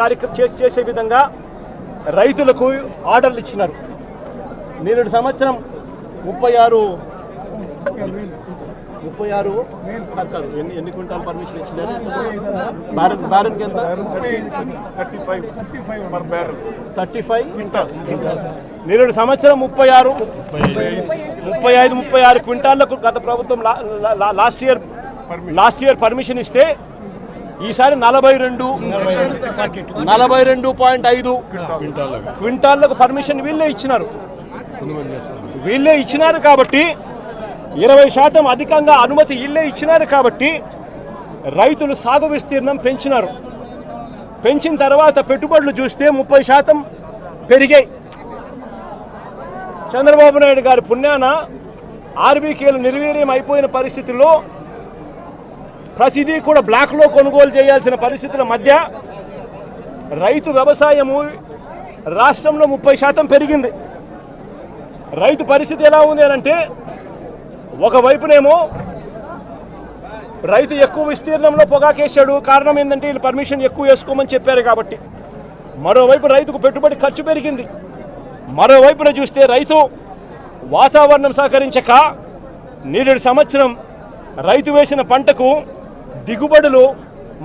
కార్యక్రమం చేసి చేసే విధంగా రైతులకు ఆర్డర్లు ఇచ్చినారు. నేడు సంవత్సరం ముప్పై ఆరు ముప్పై ఆరు కాదు. ఎన్ని ఎన్ని క్వింటాల్ పర్మిషన్ ఇచ్చినారు? భారత్ భారత్కి ఎంత? Thirty five. Thirty five per barrel thirty five quintals నేడు సంవత్సరం ముప్పై ఆరు ముప్పై ఐదు ముప్పై ఆరు క్వింటాళ్ళకు గత ప్రభుత్వం last year last year permission ఇస్తే ఈసారి నలభై రెండు. నలభై రెండు పాయింట్ ఐదు. క్వింటాళ్ళకు పర్మిషన్ వీళ్ళే ఇచ్చినారు. వీళ్ళే ఇచ్చినారు కాబట్టి ఇరవై శాతం అధికంగా అనుమతి వీళ్ళే ఇచ్చినారు కాబట్టి రైతులు సాగు విస్తీర్ణం పెంచినారు. పెంచిన తర్వాత పెట్టుబడులు చూస్తే ముప్పై శాతం పెరిగాయి. చంద్రబాబు నాయుడు గారి పుణ్యాన ఆర్బీకేలు నిర్వీర్యం అయిపోయిన పరిస్థితుల్లో ప్రతిదీ కూడా బ్లాక్లో కొనుగోలు చేయాల్సిన పరిస్థితుల మధ్య రైతు వ్యవసాయము రాష్ట్రంలో ముప్పై శాతం పెరిగింది. రైతు పరిస్థితి ఎలా ఉంది అని అంటే ఒకవైపునేమో రైతు ఎక్కువ విస్తీర్ణంలో పొగాకేశాడు కారణం ఏంటంటే వీళ్ళు పర్మిషన్ ఎక్కువ వేసుకోమని చెప్పారు కాబట్టి. మరోవైపు రైతుకు పెట్టుబడి ఖర్చు పెరిగింది. మరోవైపున చూస్తే రైతు వాతావరణం సహకరించక నేడు సంవత్సరం రైతు వేసిన పంటకు దిగుబడులు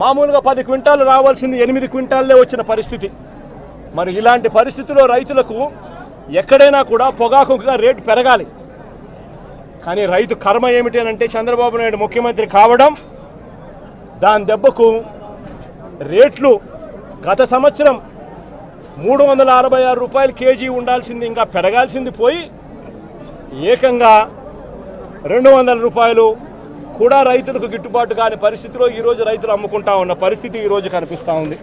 మామూలుగా పది క్వింటాలు రావాల్సింది ఎనిమిది క్వింటాల్లే వచ్చిన పరిస్థితి. మరి ఇలాంటి పరిస్థితిలో రైతులకు ఎక్కడైనా కూడా పొగాకుగా రేటు పెరగాలి. కానీ రైతు కర్మ ఏమిటి అని అంటే చంద్రబాబు నాయుడు ముఖ్యమంత్రి కావడం దాని దెబ్బకు రేట్లు గత సంవత్సరం మూడు వందల అరవై ఆరు రూపాయలు కేజీ ఉండాల్సింది ఇంకా పెరగాల్సింది పోయి ఏకంగా రెండు వందల రూపాయలు కూడా రైతులకు గిట్టుబాటు కాని పరిస్థితిలో ఈరోజు రైతులు అమ్ముకుంటా ఉన్న పరిస్థితి ఈరోజు కనిపిస్తూ ఉంది.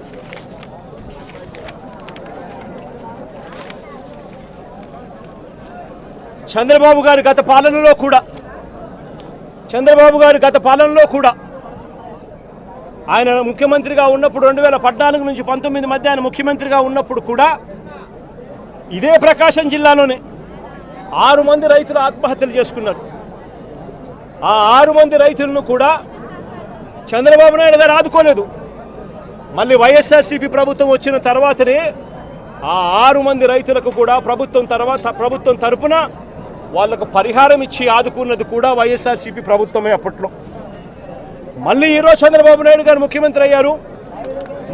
చంద్రబాబు గారి గత పాలనలో కూడా చంద్రబాబు గారి గత పాలనలో కూడా ఆయన ముఖ్యమంత్రిగా ఉన్నప్పుడు రెండు వేల పద్నాలుగు నుంచి పంతొమ్మిది మధ్య ఆయన ముఖ్యమంత్రిగా ఉన్నప్పుడు కూడా ఇదే ప్రకాశం జిల్లాలోనే ఆరు మంది రైతులు ఆత్మహత్యలు చేసుకున్నారు. ఆ ఆరు మంది రైతులను కూడా చంద్రబాబు నాయుడు గారు ఆదుకోలేదు. మళ్ళీ వైఎస్ఆర్సీపీ ప్రభుత్వం వచ్చిన తర్వాతనే ఆ ఆరు మంది రైతులకు కూడా ప్రభుత్వం తర్వాత ప్రభుత్వం తరపున వాళ్ళకు పరిహారం ఇచ్చి ఆదుకున్నది కూడా వైఎస్ఆర్సీపీ ప్రభుత్వమే అప్పట్లో. మళ్ళీ ఈరోజు చంద్రబాబు నాయుడు గారు ముఖ్యమంత్రి అయ్యారు.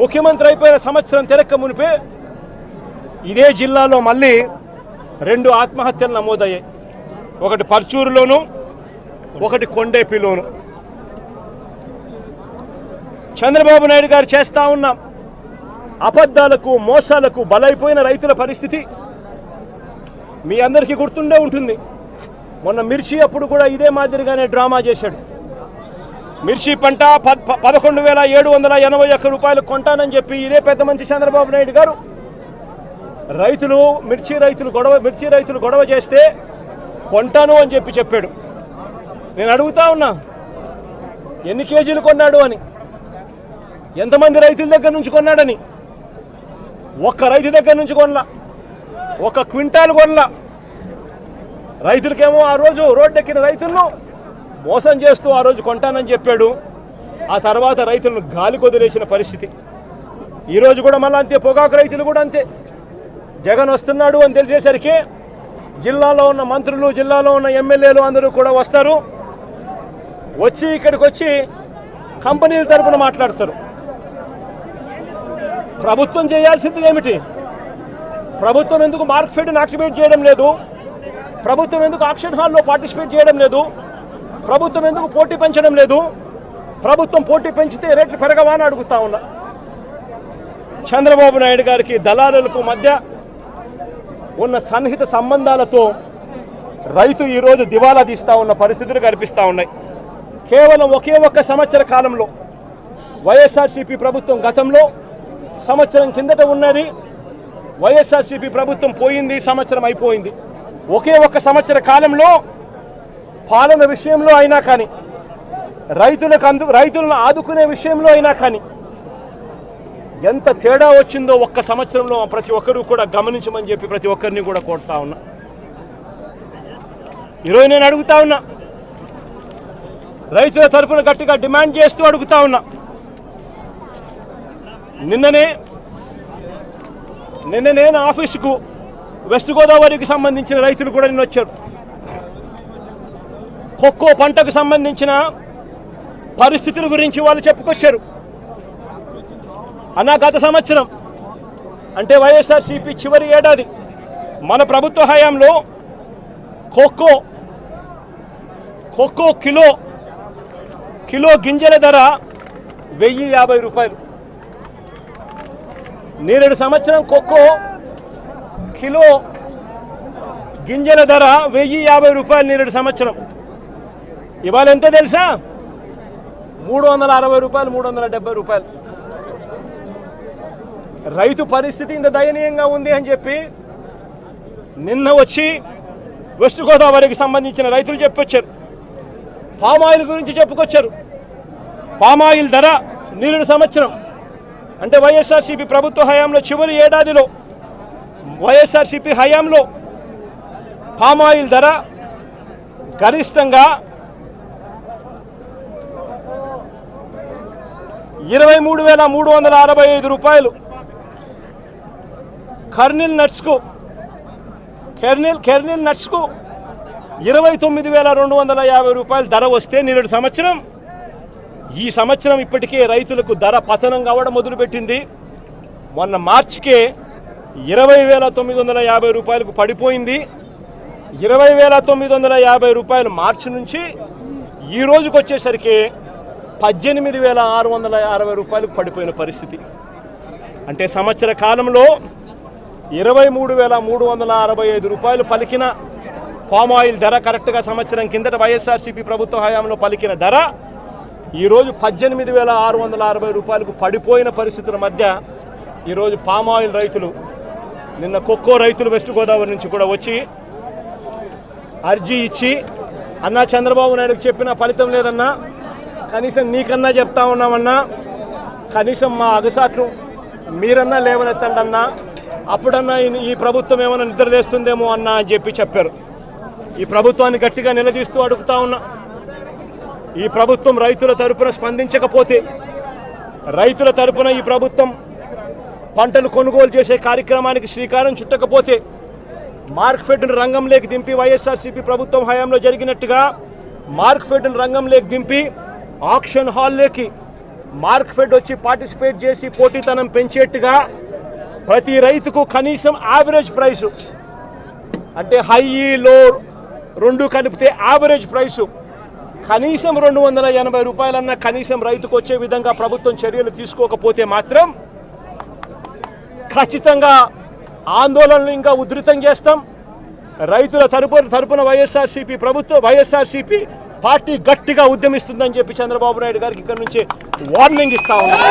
ముఖ్యమంత్రి అయిపోయిన సంవత్సరం తిరక్క మునిపే ఇదే జిల్లాలో మళ్ళీ రెండు ఆత్మహత్యలు నమోదయ్యాయి. ఒకటి పర్చూరులోను ఒకటి కొండేపిలోను చంద్రబాబు నాయుడు గారు చేస్తా ఉన్న అబద్ధాలకు మోసాలకు బలైపోయిన రైతుల పరిస్థితి మీ అందరికీ గుర్తుండే ఉంటుంది. మొన్న మిర్చి అప్పుడు కూడా ఇదే మాదిరిగానే డ్రామా చేశాడు. మిర్చి పంట ప- పదకొండు వేల ఏడు వందల ఎనభై ఒక్క రూపాయలు కొంటానని చెప్పి ఇదే పెద్ద మంచి చంద్రబాబు నాయుడు గారు రైతులు మిర్చి రైతులు గొడవ మిర్చి రైతులు గొడవ చేస్తే కొంటాను అని చెప్పి చెప్పాడు. నేను అడుగుతా ఉన్నా ఎన్ని కేజీలు కొన్నాడు అని? ఎంతమంది రైతుల దగ్గర నుంచి కొన్నాడని? ఒక్క రైతు దగ్గర నుంచి కొనలా. ఒక క్వింటాల్ కొనలా. రైతులకేమో ఆ రోజు రోడ్డెక్కిన రైతులను మోసం చేస్తూ ఆ రోజు కొంటానని చెప్పాడు. ఆ తర్వాత రైతులను గాలి కొదిలేసిన పరిస్థితి. ఈరోజు కూడా మళ్ళీ అంతే పొగాకు రైతులు కూడా అంతే. జగన్ వస్తున్నాడు అని తెలిసేసరికి జిల్లాలో ఉన్న మంత్రులు జిల్లాలో ఉన్న ఎమ్మెల్యేలు అందరూ కూడా వస్తారు. వచ్చి ఇక్కడికి వచ్చి కంపెనీల తరపున మాట్లాడతారు. ప్రభుత్వం చేయాల్సింది ఏమిటి? ప్రభుత్వం ఎందుకు మార్క్ ఫీడ్ని యాక్టివేట్ చేయడం లేదు? ప్రభుత్వం ఎందుకు ఆక్షన్ హాల్లో పార్టిసిపేట్ చేయడం లేదు? ప్రభుత్వం ఎందుకు పోటీ పెంచడం లేదు? ప్రభుత్వం పోటీ పెంచితే రేట్లు పెరగవా అని అడుగుతా ఉన్నా. చంద్రబాబు నాయుడు గారికి దళారులకు మధ్య ఉన్న సన్నిహిత సంబంధాలతో రైతు ఈరోజు దివాలా తీస్తూ ఉన్న పరిస్థితులు కనిపిస్తూ ఉన్నాయి. కేవలం ఒకే ఒక్క సంవత్సర కాలంలో వైఎస్ఆర్సీపీ ప్రభుత్వం గతంలో సంవత్సరం కిందట ఉన్నది. వైఎస్ఆర్సీపీ ప్రభుత్వం పోయింది సంవత్సరం అయిపోయింది. ఒకే ఒక్క సంవత్సర కాలంలో పాలన విషయంలో అయినా కానీ రైతులకు అందు రైతులను ఆదుకునే విషయంలో అయినా కానీ ఎంత తేడా వచ్చిందో ఒక్క సంవత్సరంలో ప్రతి ఒక్కరూ కూడా గమనించమని చెప్పి ప్రతి ఒక్కరిని కూడా కోరుతా ఉన్నా. ఈరోజు నేను అడుగుతా ఉన్నా రైతుల తరఫున గట్టిగా డిమాండ్ చేస్తూ అడుగుతా ఉన్నా. నిన్ననే నిన్న నేను ఆఫీసుకు వెస్ట్ గోదావరికి సంబంధించిన రైతులు కూడా నిన్న వచ్చారు. ఒక్కో పంటకు సంబంధించిన పరిస్థితుల గురించి వాళ్ళు చెప్పుకొచ్చారు. అన్న గత సంవత్సరం అంటే వైఎస్ఆర్సీపీ చివరి ఏడాది మన ప్రభుత్వ హయాంలో ఖోఖో ఖోఖో కిలో కిలో గింజల ధర వెయ్యి యాభై రూపాయలు. నేరేడు సంవత్సరం కొక్కో కిలో గింజల ధర వెయ్యి యాభై రూపాయలు నేరేడు సంవత్సరం. ఇవాళ ఎంత తెలుసా? మూడు వందల అరవై రూపాయలు మూడు వందల డెబ్బై రూపాయలు. రైతు పరిస్థితి ఇంత దయనీయంగా ఉంది అని చెప్పి నిన్న వచ్చి వెస్ట్ గోదావరికి సంబంధించిన రైతులు చెప్పొచ్చారు. పామాయిల్ గురించి చెప్పుకొచ్చారు. పామాయిల్ ధర నిరుడు సంవత్సరం. అంటే వైఎస్ఆర్సీపీ ప్రభుత్వ హయాంలో చివరి ఏడాదిలో వైఎస్ఆర్సీపీ హయాంలో పామాయిల్ ధర గరిష్టంగా ఇరవై మూడు వేల మూడు వందల అరవై ఐదు రూపాయలు. కర్నిల్ నట్స్కు కెర్నిల్ కెర్నిల్ నట్స్కు ఇరవై తొమ్మిది వేల రెండు వందల యాభై రూపాయలు ధర వస్తే నేడు సంవత్సరం. ఈ సంవత్సరం ఇప్పటికే రైతులకు ధర పతనం కావడం మొదలుపెట్టింది. మొన్న మార్చికే ఇరవై వేల తొమ్మిది వందల యాభై రూపాయలకు పడిపోయింది. ఇరవై వేల తొమ్మిది వందల యాభై రూపాయలు మార్చి నుంచి ఈ రోజుకు వచ్చేసరికి పద్దెనిమిది వేల ఆరు వందల అరవై రూపాయలకు పడిపోయిన పరిస్థితి. అంటే సంవత్సర కాలంలో ఇరవై మూడు వేల మూడు వందల అరవై ఐదు రూపాయలు పలికిన పామ్ ఆయిల్ ధర కరెక్ట్గా సంవత్సరం కిందట వైఎస్ఆర్సీపీ ప్రభుత్వ హయాంలో పలికిన ధర ఈరోజు పద్దెనిమిది వేల ఆరు వందల అరవై రూపాయలకు పడిపోయిన పరిస్థితుల మధ్య ఈరోజు పామ్ ఆయిల్ రైతులు నిన్న కొక్కో రైతులు వెస్ట్ గోదావరి నుంచి కూడా వచ్చి అర్జీ ఇచ్చి అన్నా చంద్రబాబు నాయుడుకి చెప్పిన ఫలితం లేదన్నా కనీసం నీకన్నా చెప్తా ఉన్నామన్నా కనీసం మా అగసాట్లు మీరన్నా లేవనెత్తండి అన్నా అప్పుడన్నా ఈ ప్రభుత్వం ఏమైనా నిద్రలేస్తుందేమో అన్నా అని చెప్పి చెప్పారు. ఈ ప్రభుత్వాన్ని గట్టిగా నిలదీస్తూ అడుగుతా ఉన్నా. ఈ ప్రభుత్వం రైతుల తరపున స్పందించకపోతే రైతుల తరపున ఈ ప్రభుత్వం పంటలు కొనుగోలు చేసే కార్యక్రమానికి శ్రీకారం చుట్టకపోతే మార్క్ఫెడ్ను రంగంలోకి దింపి వైఎస్ఆర్సీపీ ప్రభుత్వం హయాంలో జరిగినట్టుగా మార్క్ఫెడ్ను రంగంలోకి దింపి ఆక్షన్ హాల్లోకి మార్క్ఫెడ్ వచ్చి పార్టిసిపేట్ చేసి పోటీతనం పెంచేట్టుగా ప్రతి రైతుకు కనీసం యావరేజ్ ప్రైసు అంటే హై లో రెండు కలిపితే యావరేజ్ ప్రైసు కనీసం రెండు వందల ఎనభై రూపాయలన్నా కనీసం రైతుకు వచ్చే విధంగా ప్రభుత్వం చర్యలు తీసుకోకపోతే మాత్రం ఖచ్చితంగా ఆందోళనలు ఇంకా ఉధృతం చేస్తాం. రైతుల తరపున తరపున వైఎస్ఆర్సీపీ ప్రభుత్వం వైఎస్ఆర్సీపీ పార్టీ గట్టిగా ఉద్యమిస్తుందని చెప్పి చంద్రబాబు నాయుడు గారికి ఇక్కడ నుంచి వార్నింగ్ ఇస్తా ఉన్నాం.